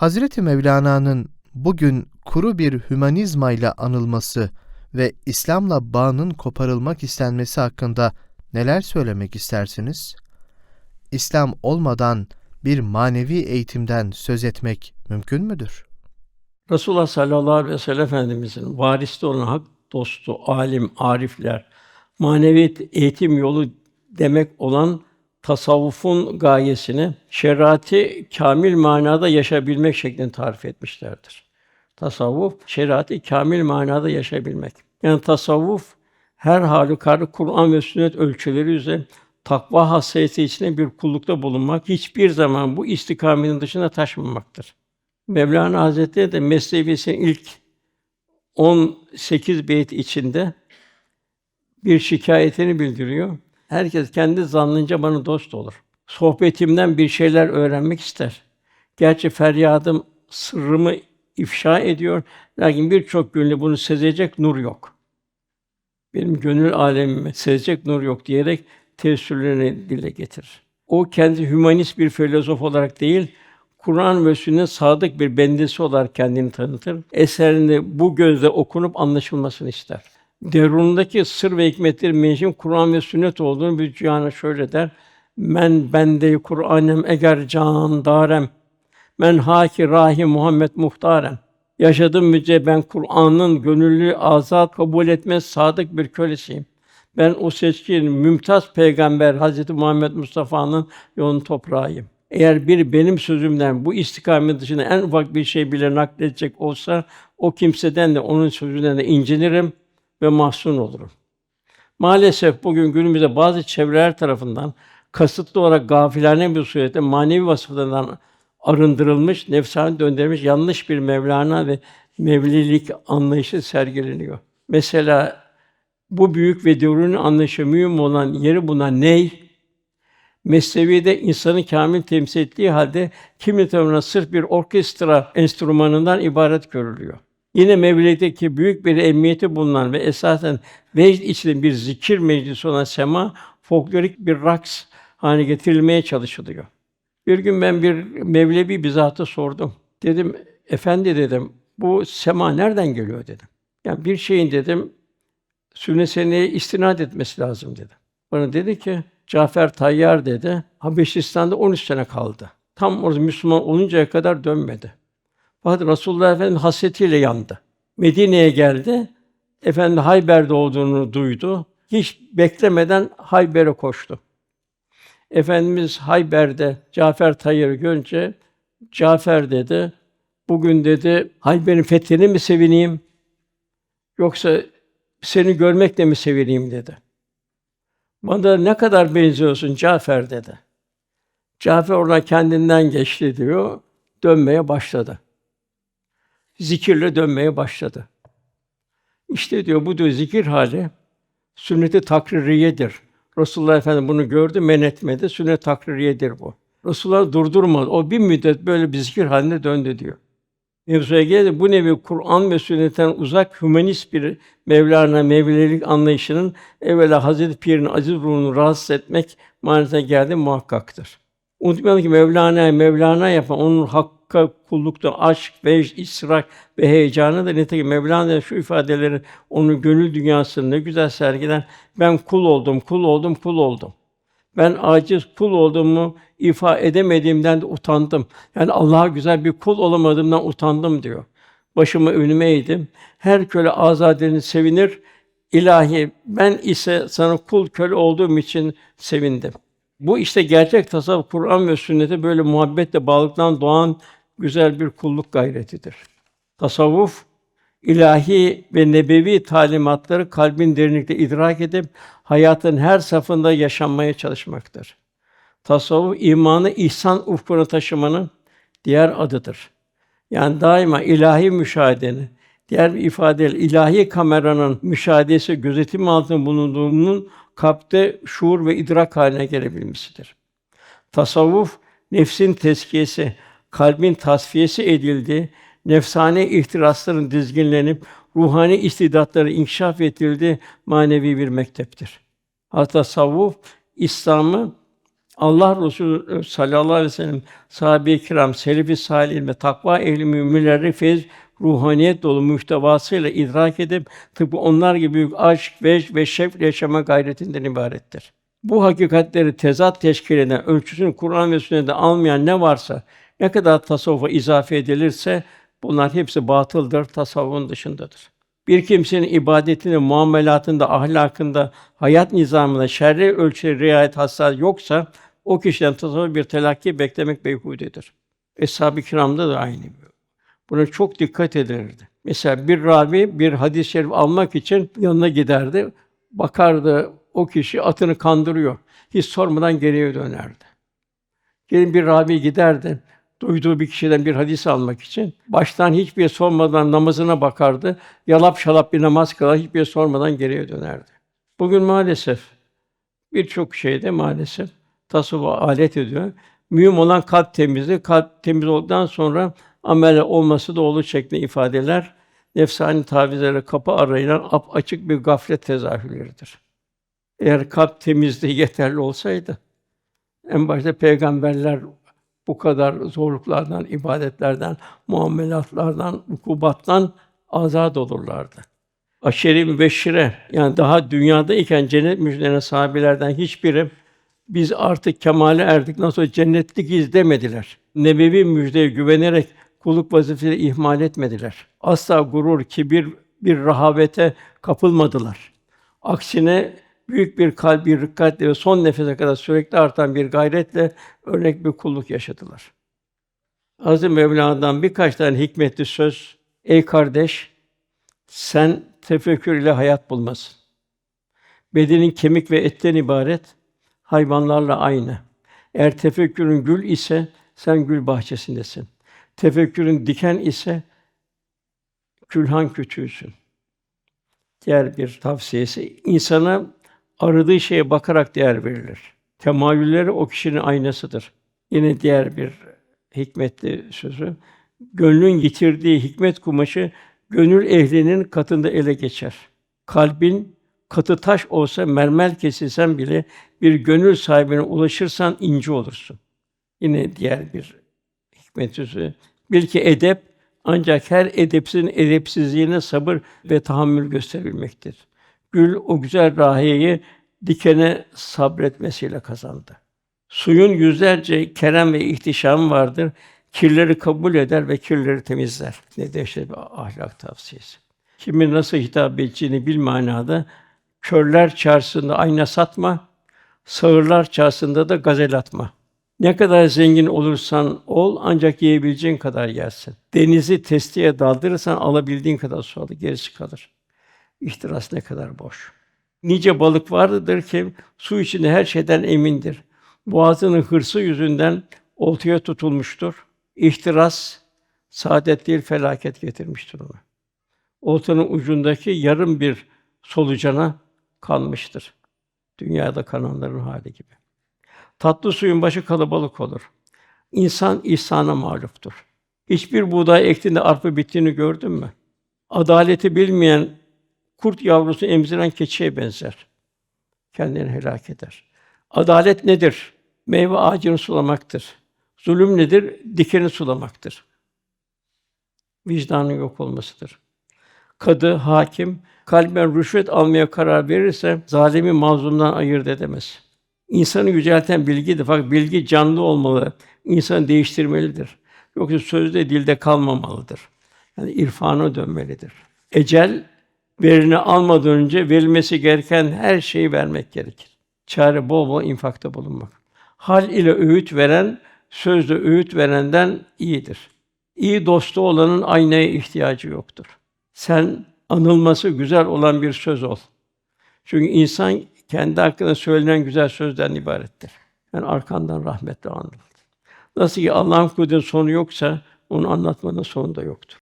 Hazreti Mevlana'nın bugün kuru bir hümanizmayla anılması ve İslam'la bağının koparılmak istenmesi hakkında neler söylemek istersiniz? İslam olmadan bir manevi eğitimden söz etmek mümkün müdür? Resulullah sallallahu aleyhi ve sellem Efendimizin varisi olan hak dostu, alim, arifler, manevi eğitim yolu demek olan tasavvufun gayesini şeriatı kamil manada yaşayabilmek şeklinde tarif etmişlerdir. Tasavvuf şeriatı kamil manada yaşayabilmek. Yani tasavvuf her halükarda Kur'an ve sünnet ölçüleri üzere takva hassasiyeti içinde bir kullukta bulunmak, hiçbir zaman bu istikametin dışına taşmamaktır. Mevlana Hazretleri de Mesnevisinin ilk 18 beyt içinde bir şikayetini bildiriyor. Herkes kendi zannınca bana dost olur. Sohbetimden bir şeyler öğrenmek ister. Gerçi feryadım sırrımı ifşa ediyor. Lakin birçok gönlü bunu sezecek nur yok. Benim gönül alemimi sezecek nur yok diyerek tesirlerini dile getirir. O kendi hümanist bir filozof olarak değil, Kur'an ve sünnet sadık bir bendesi olarak kendini tanıtır. Eserinde bu gözle okunup anlaşılmasını ister. Derunundaki sır ve hikmetleri menşim Kur'an ve sünnet olduğunu bir cihana şöyle der. Men bende Kur'anem eger can darem. Men haki rahi Muhammed muhtarem. Yaşadığım müddet ben Kur'an'ın gönüllü azat kabul etmez sadık bir kölesiyim. Ben o seçkin mümtaz peygamber Hazreti Muhammed Mustafa'nın yolun toprağıyım. Eğer bir benim sözümden bu istikamet dışında en ufak bir şey bile nakledecek olsa o kimseden de onun sözünden de incinirim ve mahzun olurum. Maalesef bugün günümüzde bazı çevreler tarafından kasıtlı olarak gafilane bir surette manevi vasıflarından arındırılmış, nefsani döndürülmüş yanlış bir Mevlana ve Mevlilik anlayışı sergileniyor. Mesela bu büyük ve derunun anlayışı mühim olan yeri buna ney? Mesnevi'de insanı kamil temsil ettiği halde kimi tarafından sırf bir orkestra enstrümanından ibaret görülüyor. Yine Mevlid'deki büyük bir emniyeti bulunan ve esasen vecd içinde bir zikir meclisi olan sema, folklorik bir raks haline getirilmeye çalışılıyor. Bir gün ben bir Mevlevi bir sordum. Dedim, efendi dedim, bu sema nereden geliyor dedim. Yani bir şeyin dedim, sünnet seneye istinad etmesi lazım dedi. Bana dedi ki, Cafer Tayyar dedi, Habeşistan'da 13 sene kaldı. Tam orada Müslüman oluncaya kadar dönmedi. Fakat Resulullah Efendimiz hasretiyle yandı. Medine'ye geldi. Efendi Hayber'de olduğunu duydu. Hiç beklemeden Hayber'e koştu. Efendimiz Hayber'de Cafer Tayyar'ı görünce Cafer dedi, bugün dedi Hayber'in fethini mi sevineyim yoksa seni görmekle mi sevineyim dedi. Bana ne kadar benziyorsun Cafer dedi. Cafer ona kendinden geçti diyor, dönmeye başladı. Zikirle dönmeye başladı. İşte diyor bu diyor zikir hali sünnet-i takririyedir. Resulullah Efendimiz bunu gördü, men etmedi. Sünnet takririyedir bu. Resulullah durdurmadı. O bir müddet böyle bir zikir haline döndü diyor. Mevzuya geldi. Bu nevi Kur'an ve sünnetten uzak hümanist bir Mevlana Mevlelik anlayışının evvela Hazreti Pir'in aziz ruhunu rahatsız etmek manasına geldi muhakkaktır. Unutmayalım ki Mevlana Mevlana yapan onun hakka kullukta aşk, vecd, israk ve heyecanı da nitekim Mevlana şu ifadeleri onun gönül dünyasını ne güzel sergiler. Ben kul oldum, kul oldum, kul oldum. Ben aciz kul olduğumu ifa edemediğimden de utandım. Yani Allah'a güzel bir kul olamadığımdan utandım diyor. Başımı önüme eğdim. Her köle azadeni sevinir. İlahi ben ise sana kul köle olduğum için sevindim. Bu işte gerçek tasavvuf Kur'an ve sünnete böyle muhabbetle bağlılıktan doğan güzel bir kulluk gayretidir. Tasavvuf ilahi ve nebevi talimatları kalbin derinlikte idrak edip hayatın her safında yaşanmaya çalışmaktır. Tasavvuf imanı ihsan ufkuna taşımanın diğer adıdır. Yani daima ilahi müşahedeni, diğer bir ifadeyle ilahi kameranın müşahedesi gözetim altında bulunduğunun kalpte şuur ve idrak haline gelebilmesidir. Tasavvuf nefsin tezkiyesi, kalbin tasfiyesi edildi, nefsane ihtirasların dizginlenip ruhani istidatları inkişaf edildi manevi bir mekteptir. Hatta tasavvuf İslam'ı Allah Resulü sallallahu aleyhi ve sellem sahabe-i kiram, selef-i salih ve takva ehli müminleri feyz ruhaniyet dolu muhtevasıyla idrak edip tıpkı onlar gibi büyük aşk, vecd ve şevk yaşama gayretinden ibarettir. Bu hakikatleri tezat teşkil eden, ölçüsünü Kur'an ve sünnette almayan ne varsa, ne kadar tasavvufa izafe edilirse bunlar hepsi batıldır, tasavvufun dışındadır. Bir kimsenin ibadetinde, muamelatında, ahlakında, hayat nizamında şer'i ölçüye riayet hassas yoksa o kişiden tasavvuf bir telakki beklemek beyhudedir. Eshab-ı kiramda da aynı. Buna çok dikkat edilirdi. Mesela bir ravi bir hadis-i şerif almak için yanına giderdi. Bakardı o kişi atını kandırıyor. Hiç sormadan geriye dönerdi. Gelin bir ravi giderdi. Duyduğu bir kişiden bir hadis almak için baştan hiçbir şey sormadan namazına bakardı. Yalap şalap bir namaz kılar, hiçbir şey sormadan geriye dönerdi. Bugün maalesef birçok şeyde maalesef tasavvufa alet ediyor. Mühim olan kalp temizliği. Kalp temiz olduktan sonra amel olması da olur şeklinde ifadeler nefsani tavizlere kapı arayan ap açık bir gaflet tezahürleridir. Eğer kalp temizliği yeterli olsaydı en başta peygamberler bu kadar zorluklardan, ibadetlerden, muamelatlardan, ukubattan azad olurlardı. Aşeri mübeşşire yani daha dünyada iken cennet müjdeleyen sahabelerden hiçbiri biz artık kemale erdik nasıl olsa cennetlikiz demediler. Nebevi müjdeye güvenerek kulluk vazifesini ihmal etmediler. Asla gurur, kibir, bir rahavete kapılmadılar. Aksine büyük bir kalbi rikkatle ve son nefese kadar sürekli artan bir gayretle örnek bir kulluk yaşadılar. Aziz Mevla'dan birkaç tane hikmetli söz. Ey kardeş, sen tefekkür ile hayat bulmasın. Bedenin kemik ve etten ibaret, hayvanlarla aynı. Eğer tefekkürün gül ise sen gül bahçesindesin. Tefekkürün diken ise külhan küçüğüsün. Diğer bir tavsiyesi insana aradığı şeye bakarak değer verilir. Temayülleri o kişinin aynasıdır. Yine diğer bir hikmetli sözü. Gönlün yitirdiği hikmet kumaşı gönül ehlinin katında ele geçer. Kalbin katı taş olsa mermer kesilsen bile bir gönül sahibine ulaşırsan ince olursun. Yine diğer bir hikmet sözü. Bil ki edep ancak her edepsizin edepsizliğine sabır ve tahammül gösterilmektir. Gül o güzel rahiyeyi dikene sabretmesiyle kazandı. Suyun yüzlerce kerem ve ihtişamı vardır. Kirleri kabul eder ve kirleri temizler. Ne dehşet bir ahlak tavsiyesi. Kimin nasıl hitap edeceğini bil manada körler çarşısında ayna satma, sağırlar çarşısında da gazel atma. Ne kadar zengin olursan ol, ancak yiyebileceğin kadar yersin. Denizi testiye daldırırsan alabildiğin kadar su alır, gerisi kalır. İhtiras ne kadar boş. Nice balık vardır ki su içinde her şeyden emindir. Boğazının hırsı yüzünden oltaya tutulmuştur. İhtiras saadet değil felaket getirmiştir ona. Oltanın ucundaki yarım bir solucana kalmıştır. Dünyada kananların hali gibi. Tatlı suyun başı kalabalık olur. İnsan ihsana mağluptur. Hiçbir buğday ektiğinde arpa bittiğini gördün mü? Adaleti bilmeyen kurt yavrusu emziren keçiye benzer. Kendini helak eder. Adalet nedir? Meyve ağacını sulamaktır. Zulüm nedir? Dikeni sulamaktır. Vicdanın yok olmasıdır. Kadı, hakim, kalben rüşvet almaya karar verirse zalimi mazlumdan ayırt edemez. İnsanı yücelten bilgidir. Fakat bilgi canlı olmalı, insanı değiştirmelidir. Yoksa sözde dilde kalmamalıdır. Yani irfana dönmelidir. Ecel verini almadan önce verilmesi gereken her şeyi vermek gerekir. Çare bol bol infakta bulunmak. Hal ile öğüt veren, sözle öğüt verenden iyidir. İyi dostu olanın aynaya ihtiyacı yoktur. Sen anılması güzel olan bir söz ol. Çünkü insan kendi hakkında söylenen güzel sözden ibarettir. Yani arkandan rahmetle anılır. Nasıl ki Allah'ın kudretinin sonu yoksa onu anlatmanın sonu da yoktur.